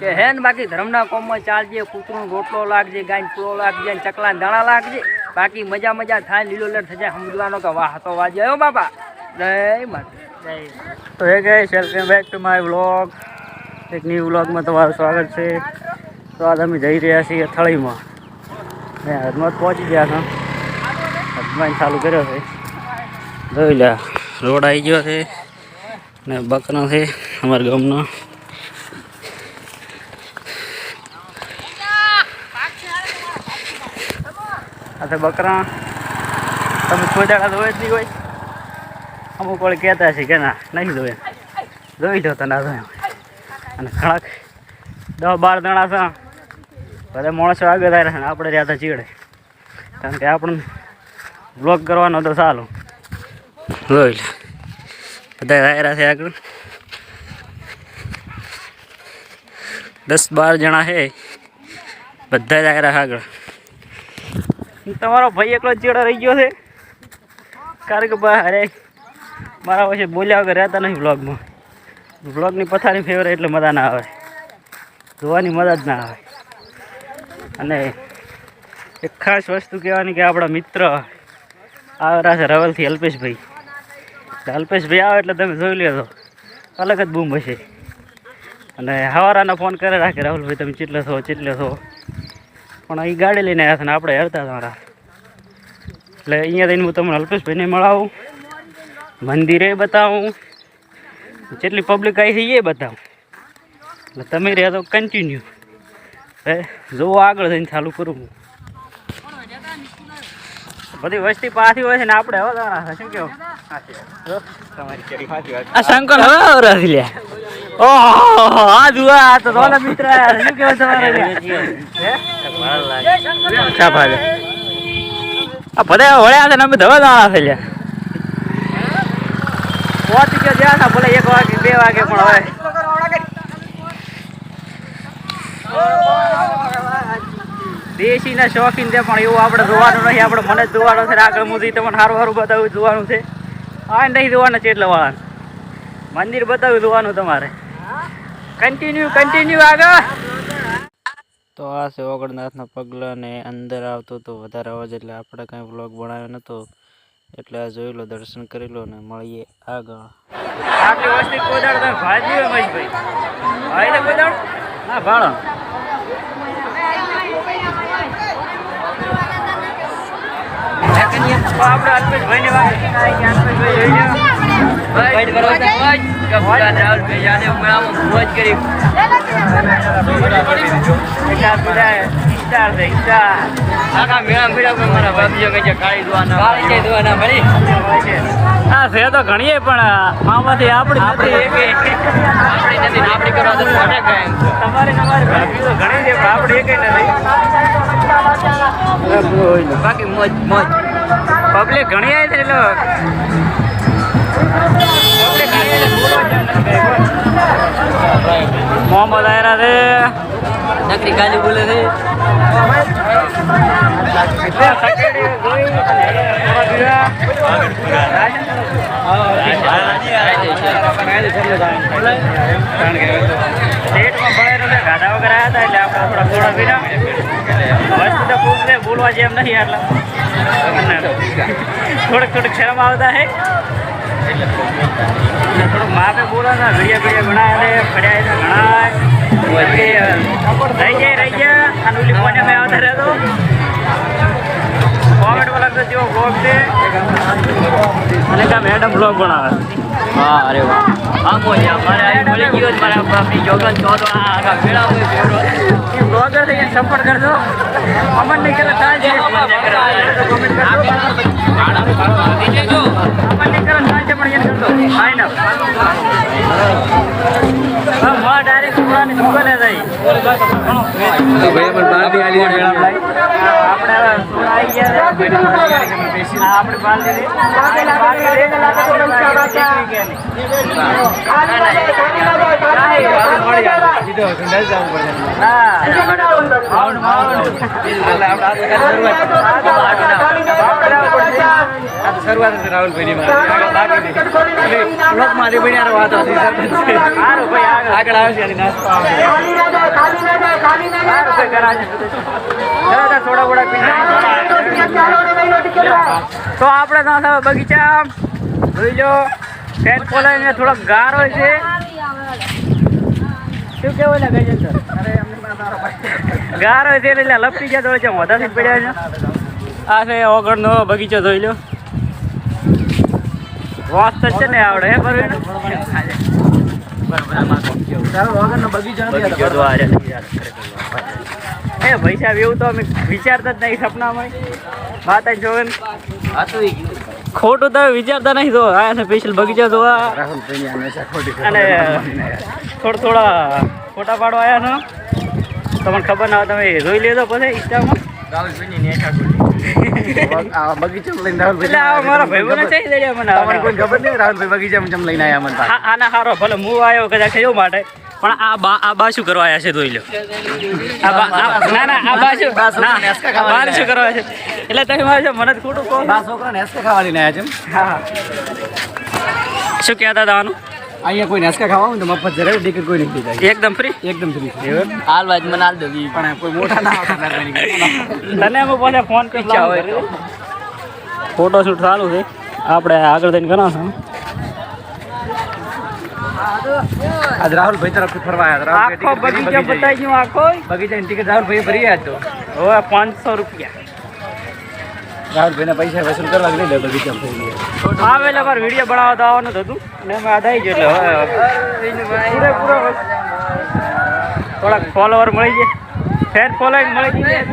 કે હે ને બાકી ધર્મના કોમમાં ચાલજે કૂતરું રોટલો લાગજે ગાય પૂળો લાગજે ને ચકલા દાણા લાગજે. બાકી મજા મજા થાય લીલો લર થશે સમજવાનો કે વાહ તો વાજે. આવ્યો બાપા. જય માતા જય તો hey guys welcome back to my vlog એક ન્યૂ વ્લોગમાં તમારું સ્વાગત છે. તો આજ અમે જઈ રહ્યા છીએ થળીમાં મેં હદમાં પહોંચી ગયા છો હદમાં ચાલુ કર્યો છે. જોઈ લે રોડ આવી ગયો છે ને બકરા છે અમારા ગામનો. આ તો બકરા. તમે કોઈ દાડા ધોવે જ નહીં હોય. અમુક વળી કહેતા છે કે ના, નહીં ધોવે. ધોઈ લો તને આ અને ઘણા દસ બાર દણા છે. બધા માણસો આગળ થાય ને આપણે રહ્યા હતા ચીડે. કારણ કે આપણને બ્લોક કરવાનો તો સારું જોઈ લે. બધા રાયરા છે આગળ. દસ બાર જણા છે. બધા જ આયરા આગળ. તમારો ભાઈ એકલો ચીડો રહી ગયો છે. કારણ કે ભાઈ અરે, મારા પછી બોલ્યા વગર રહેતા નહીં વ્લોગમાં. વ્લોગની પથારી ફેવરે એટલે મજા ના આવે. જોવાની મજા જ ના આવે. અને એક ખાસ વસ્તુ કહેવાની કે આપણા મિત્ર આવેલા છે રવલથી અલ્પેશભાઈ. અલ્પેશભાઈ આવે એટલે તમે જોઈ લેજો. અલગ જ બૂમ હશે. અને હવારાના ફોન કરે રાખે રાહુલભાઈ, તમે ચીટલે છો ચીટલે છો. પણ એ ગાડી લઈને આવ્યા હતા ને આપણે હેરતા તમારા. એટલે અહીંયા જઈને હું તમને અલ્પેશભાઈને મળાવું મંદિરે બતાવું જેટલી પબ્લિક આવી છે એ બતાવું. એટલે તમે રહ્યા તો કન્ટિન્યુ એ જોવો આગળ જઈને ચાલુ કરું હું. બધી વસ્તી પાછી હોય છે ને આપણે હવે શું કેવું તમારી શંકર હવે આવરા લે. ઓહો આ જુઓ આ તો રોલા મિત્ર. શું કેવું તમારે હે? ચા ભાગે આ ભલે વળ્યા છે ને અમે ધવા દાણા છે લ્યા પહોંચી ગયો જ્યાં હતા ભલે એક વાગે બે વાગે પણ હવે. દેશીના શોખીન છે પણ એવું આપણે જોવાનું નહીં આપણે મને જ જોવાનું છે ને આગળ સુધી તમને સારું સારું બતાવ્યું જોવાનું છે. આ નહીં જોવાના છે એટલે વાળા મંદિર બતાવ્યું જોવાનું તમારે. કન્ટિન્યુ કન્ટિન્યુ આગળ. તો આ છે ઓગણનાથના પગલા ને અંદર આવતો તો વધારે અવાજ એટલે આપણે કાંઈ બ્લોગ બનાવ્યો નહોતો એટલે આ જોઈ લો દર્શન કરી લો ને મળીએ આગળ. આટલી વસ્તી કોદાળ તમે ભાજી હોય મહેશભાઈ. ભાઈ ને કોદાળ? ના ભાળો આપણે અલ્પેશભાઈને વાત કરી. અલ્પેશભાઈ જોઈ લો ભાઈ કરો તો મોજ કે ભગવાન રાહુલભાઈ યાદે ઉમરામાં મોજ કરી. સ્ટાર બધા સ્ટાર છે સ્ટાર આખા મેળા મેળા પર મારા બાપજીઓ કહે છે કાળી કાળી મળી હા છે તો ઘણીએ પણ આમાંથી આપણી આપણી આપણી નથી આપણી કરવા તો કાંઈ. તમારે તમારે ભાભીઓ તો ઘણી છે પણ આપણે એકે નથી. બાકી મોજ મોજ. પબ્લિક ઘણી આવી છે એટલે મોહમ્મદ આયરા છે નકરી ગાલી બોલે છે કારણ કે ગાધા વગર આવ્યા હતા એટલે આપણે થોડા થોડા બીજા વસ્તુ તો બોલવા જેમ નહીં એટલે થોડુંક થોડીક શરમ આવતા છે થોડુંક માપે બોલો ને વીડિયો વીડિયો ઘણા પડ્યા છે ઘણા રહી જાય, રહી ગયા અને ઓલી ફોને મેં આવતા રહેતો. અને કા મેડમ બ્લોગ બનાવે. હા અરે વાહ. આ મોજ મારે આ બોલે ગયો મારા બાપની જોગન તો તો આ આ મેળા હોય ફેવરો એ બ્લોગર થઈ સપોર્ટ કરજો. અમન ને કરે થાય છે કોમેન્ટ કરજો અમન ને કરે થાય છે પણ એને કરજો. ફાઇનલ હા માં ડાયરેક્ટ સુરાની દુકાને જઈ આપણે છે આગળ આવશે એની નાસ્તો આવશે. છે, થોડા થોડા પીને તો આપણે તો બગીચા જોઈ લો ફેન ખોલાઈને થોડોક ગાર હોય છે. શું કેવું ને ગજેન્દ્ર ગાર છે એટલે લપટી ગયા તો છે મોઢાથી પડ્યા છે. આ છે ઓગણનો બગીચો જોઈ લો. વાસ તો છે ને આવડે હે રહ્યા. એ ભાઈ સાહેબ એવું તો અમે વિચારતા જ નહીં સપનામાં વાત જ જોવે. ખોટું તો વિચારતા નહીં તો આ સ્પેશિયલ બગીચા જોવા અને થોડા થોડા ફોટા પાડવા આવ્યા છો તમને ખબર ના હોય, તમે જોઈ લેજો પછી ઇન્સ્ટામાં એટલે આ મારા ભાઈબંધો છે. જ મને આ- આના હારો ભલે હું આવ્યો કદાચ એવું માટે પણ આ બા આ બા શું કરવા આવ્યા છે જોઈ લો. આ ના ના આ બા શું બા શું કરવા છે. એટલે તમે મારે મને ખોટું કહો. હા. શું કહેતા હતા આનું? અહીંયા કોઈ નાસ્કા ખાવા હોય તો મફત જરાય ટિકિટ કોઈ નહીં જાય એકદમ ફ્રી એકદમ ફ્રી હાલ વાત મને હાલ દેવી પણ કોઈ મોટા ના આવતા તને અમે પાછા ફોન કરી ઈચ્છા હોય ફોટોશૂટ ફોટો શૂટ ચાલુ છે. આપણે આગળ જઈને કરાવશું આજ રાહુલભાઈ તરફથી ફરવા આવ્યા. આખો બગીચા બતાવી ગયું આખો. બગીચાની ટિકિટ રાહુલભાઈ ભરી આવ્યા તો. હવે પાંચસો રૂપિયા. રાહુલભાઈના પૈસા વસૂલ કરવા લઈ લે બગીચા ફરી આવે એટલે અમારે વીડિયો બનાવવા તો આવવાનું હતું. અને અમે આ થઈ ગયો એટલે હવે પૂરેપૂરો થોડાક ફોલોવર મળી જાય ફેન ફોલોઈંગ મળી જાય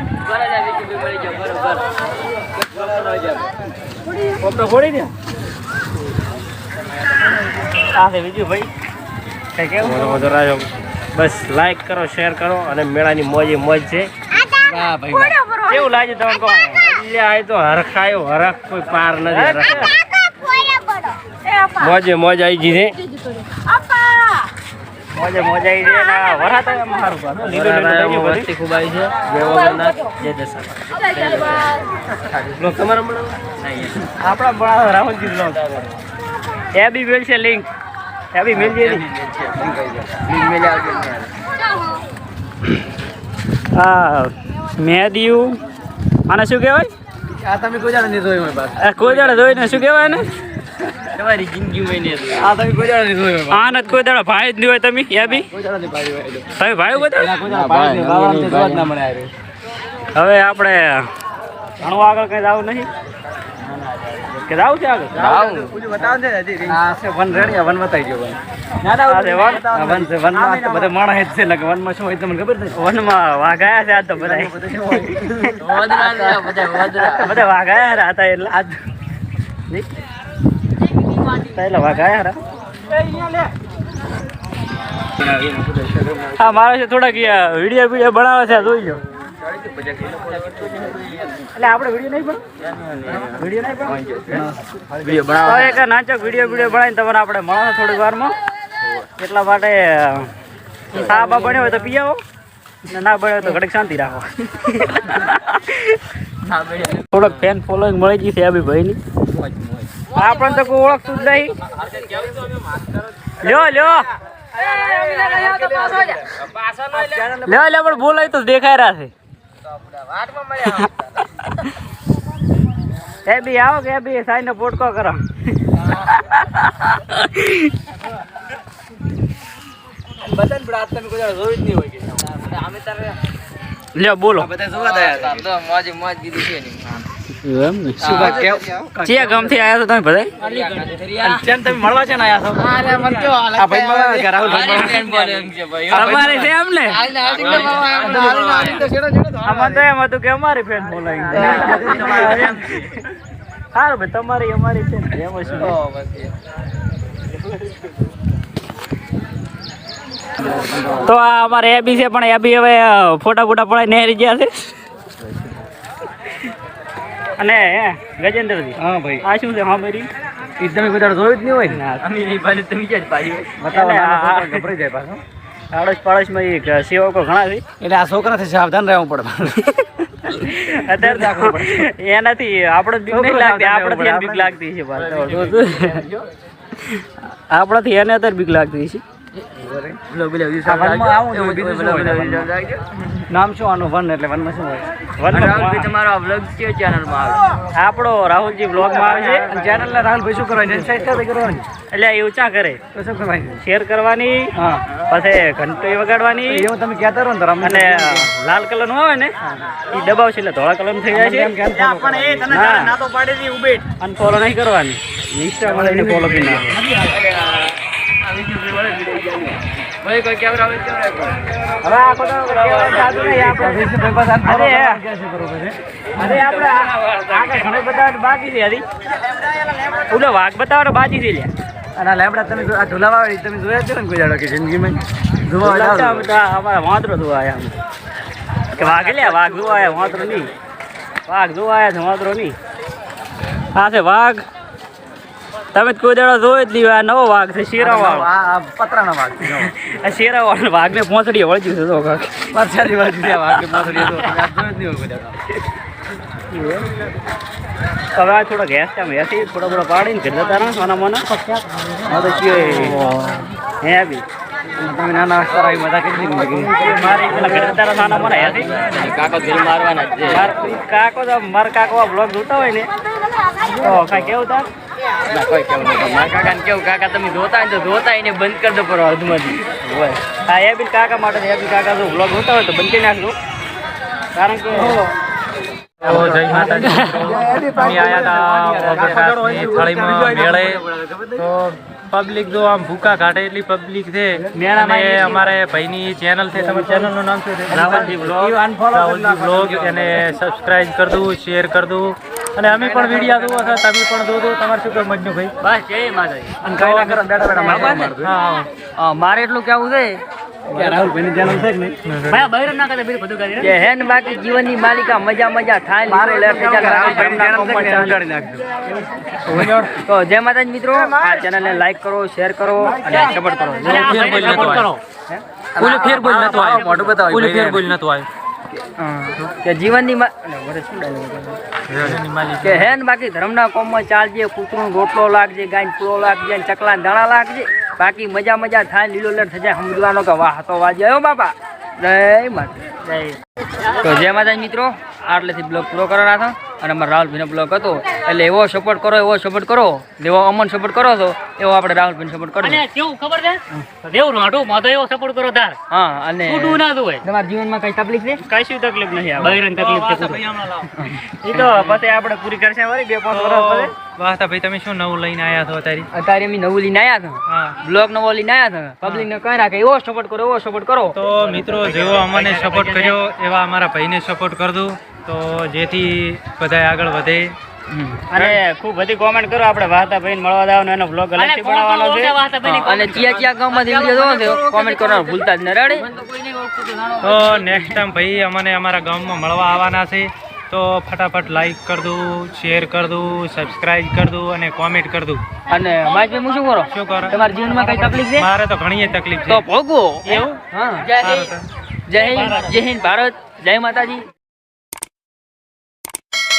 તો ફોડી આ છે બીજું ભાઈ. કેવું? બસ લાઈક કરો શેર કરો અને મેળાની મોજ મોજ છે કેવું લાગે તમે કહો આ તો હરખાયો હરખ કોઈ પાર નથી. મોજે મોજ આવી ગઈ છે. મોજે મોજ આવી ને. લીલું લીલું. વસ્તી ખૂબ છે. દશા તમારા મળે આપણા બ્લોગ એ બી મેલ છે લિંક એ બી મેલ મેદિયું. આને શું કહેવાય? આ તમે કોઈ જાણે નહીં જોયું મારી કોઈ જાણે જોઈને શું કહેવાય ને તમારી જિંદગીમાં નહીં. આ તમે કોઈ જાણે નહીં જોયું હોય આને કોઈ દાડે ભાઈ જ નહીં હોય તમે એ બી? કોઈ જાણે નહીં ભાઈ હોય તમે ભાઈ આ. હવે આપણે ઘણું આગળ કઈ જવું નહીં. કે જવું છે આગળ? આ છે વન રેડી વન બતાવી ગયો વન. આ વન? વન છે વનમાં તો બધા માણસ જ છે નકર વનમાં શું હોય તમને ખબર નથી વનમાં વાઘાયા છે આજ તો બધા બધું શું હોય? વદરા બધા વદરા. બધા વાઘાયા હતા એટલે આજ નહીં? વાઘાયા હતા હા મારે છે થોડાક વીડિયો વીડિયો બનાવે છે આ જોઈ લો એટલે આપણે વીડિયો નહીં પણ વીડિયો નહીં પણ તો એક નાચો વીડિયો વીડિયો બનાવીને તમારે આપણે મળવાનું થોડીક વારમાં. એટલા માટે સા બા બન્યો હોય તો પી આવો ના બન્યો હોય તો ઘડીક શાંતિ રાખો. થોડોક ફેન ફોલોઈંગ મળી ગઈ છે આ ભાઈની. આપણને તો કોઈ ઓળખતું જ નહીં. લ્યો લ્યો. લ્યો લ્યો પણ બોલાય તો દેખાય રહ્યા છે. એ બી આવો કે બી સાઈ નો પોટકો કરો. પણ આ તમે કોઈ જોયું જ નહીં હોય કે. લ્યો બોલો. બધા જોવા દયા તો મોજ મોજ કીધું છે ને શું કેવ? ચિયા ગામથી આવ્યા છો તમે બધા તમે મળવા છે ને આયા છો આ ભાઈ મળવા કે રાહુલભાઈ મળવા? તમારે છે એમ ને તો એમ હતું કે અમારી બોલાવી સારું ભાઈ તમારી અમારી એમ જ તો આ અમારે એ બી છે પણ એ બી હવે ફોટા ફોટા પડાય નેહરી ગયા છે અને ગજેન્દ્રજી. હા ભાઈ. આ શું છે હા મેરી એકદમ બધા જોયું જ નહીં હોય ને? અમે એ બાજુ તમે ક્યાં જ પાડી છોકરો ગભરાઈ જાય પાછો. આડોશ પાડોશમાં એક સેવકો ઘણા છે. એટલે આ છોકરાથી સાવધાન રહેવું પડે અત્યારે એનાથી આપણે બીક નહીં લાગતી આપણે બીક લાગતી છે. આપણાથી એને અત્યારે બીક લાગતી છે. નામ શું આનું? વન એટલે વનમાં શું હોય? વનમાં તમારો વ્લોગ છે ચેનલમાં આવે? આપણો રાહુલજી બ્લોગમાં આવે છે. અને ચેનલને રાહુલભાઈ શું કરવાની? સબસ્ક્રાઇબ કરવાની. એટલે એવું ચા કરે. તો શું કરવાની? શેર કરવાની હા. પછી ઘંટી વગાડવાની. એવું તમે કહેતા રહો ને તો અને લાલ કલરનું આવે ને એ દબાવશે એટલે ધોળા કલરનું થઈ જાય એમ કેમ follow છે ના અનફોલો નહીં કરવાની. ઇન્સ્ટામાં લઈને ફોલો કરી નાખો. ભાઈ કોઈ કેમેરા આવે કેમેરા હવે નહીં આપણે. અરે, આપણે આગળ ઘણું બતાવવાનું બાકી છે વાઘ બતાવવાનો બાકી છે લે અને લેમડા તમે જો- આ ઢોલાવા તમે જોયા જ છે ને કોઈ કે જિંદગીમાં? જોવા અમારા વાંદરો જોવા આયા કે વાઘ લ્યા વાઘ જોવા આવ્યા વાંદરો નહીં. વાઘ જોવા આયા છે વાંદરો નહીં. આ છે વાઘ. તમે તો કોઈ દાડો જોયો જ આ નવો વાઘ છે શેરાવાળો. આ આ પતરાના વાઘ છે, જો. આ શેરાવાળો વાઘને પહોંચડી વળગ્યું છે તો કાંક. વાઘ છે આ વાઘની તો આ જોયું જ નહીં હોય કોઈ દાડો. હવે આ થોડા ગેસ ટાઈમ એસી થોડા થોડા પાડીને ઘર જતા રહો સોના મોના. તો કયો હે બી. તમે નાના અક્ષર આવી મજા મારે પેલા ઘર મોના એસી કાકો દિલ મારવાના છે. કાકો તો મારા કાકો બ્લોગ જોતા હોય ને તો કાંઈ કેવું તાર? ના કોઈ કેવું નહીં મારા કાકાને કેવું કાકા તમે જોતા ને તો જોતા એને બંધ કરી દો પર અધમાંથી. હોય. હા એ બી કાકા માટે એ બી કાકા જો બ્લોગ જોતા હોય તો બંધ કરી નાખજો. કારણ કે તો જય માતાજી. અમે આયા હતા વગર થાળીમાં મેળે. તો પબ્લિક જો આમ ભૂકા કાઢે એટલી પબ્લિક છે. અને અમારે ભાઈની ચેનલ છે તમારી ચેનલનું નામ શું છે. રાહુલજી બ્લોગ એને સબસ્ક્રાઇબ કરી દઉં શેર કરી દઉં. અને અમે પણ વીડિયો જોવો છો તમે પણ જોજો. તમારે શું કહે મજનુ ભાઈ? બસ જય માતાજી. અને કાંઈ ના કરો બેઠા બેઠા હા મારે એટલું કેવું છે જીવનની માલિકા મજા મજા થાય. તો જય માતાજી મિત્રો આ ચેનલને લાઈક કરો શેર કરો અને સપોર્ટ કરો. ફેર બોલ નતો આવ્યો ઓલે ફેર બોલ નતો આવો મોઢું બતાવો આવ્યો ઓલે ફેર બોલ નતો આવ્યો હા. કે જીવનની કે હે ને બાકી ધર્મના કોમમાં ચાલજે, કૂતરું રોટલો લાગજે ગાય પૂળો લાગજે, ને ચકલા દાણા લાગજે. બાકી મજા મજા થાય, લીલો લહેર થઈ જાય, સમજવાનો કે વાહ, તો વાજે. આવ્યો બાપા. જય માતા તો જય માતાજી મિત્રો આટલેથી બ્લોગ પૂરો કરવાના હતા અને અમારા રાહુલભાઈનો બ્લોગ હતો. એટલે એવો સપોર્ટ કરો એવો સપોર્ટ કરો. જેવો અમન સપોર્ટ કરો છો એવો આપણે રાહુલભાઈ સપોર્ટ કરો કેવું ખબર છે? દેવ રાંઢું માધો એવો સપોર્ટ કરો તાર. હા અને છૂટવું ના હોય તમારા જીવનમાં કઈ તકલીફ છે? કઈ તકલીફ બહેરન છે પૂરી. તો પછી આપણે પૂરી કરશે વળી બે પાંચ વર્ષ પછી. વાહ ભાઈ તમે શું નવું લઈને આયા છો અત્યારે? અત્યારે અમે નવું લઈને આયા હતા હા. બ્લોગ નવો લઈને આયા હતા પબ્લિક ને કહી નાખે એવો સપોર્ટ કરો એવો સપોર્ટ કરો. તો મિત્રો જેવો અમને સપોર્ટ કર્યો એવા અમારા ભાઈને સપોર્ટ કરજો તો જેથી બધા આગળ વધે. અને ખૂબ બધી કોમેન્ટ કરો આપણે વાહતા ભાઈને મળવા દાવ એનો બ્લોગ અલગથી બનાવવાનો છે. અને ચિયા ચિયા ગામમાંથી વિડિયો જોવો કોમેન્ટ કરવાનું ભૂલતા જ ન રેડી. તો નેક્સ્ટ ટાઈમ ભાઈ અમને અમારા ગામમાં મળવા આવવાના છે તો ફટાફટ લાઈક કરી દઉં શેર કરી દઉં સબસ્ક્રાઇબ કરી દઉં અને કોમેન્ટ કરી દઉં. અને માઇકભાઈ હું શું કરો? શું કરો? તમારા જીવનમાં કઈ તકલીફ છે? મારે તો ઘણી તકલીફ તો ભોગવો. એવું? હા. જય હિન્દ જય હિન્દ ભારત જય માતાજી.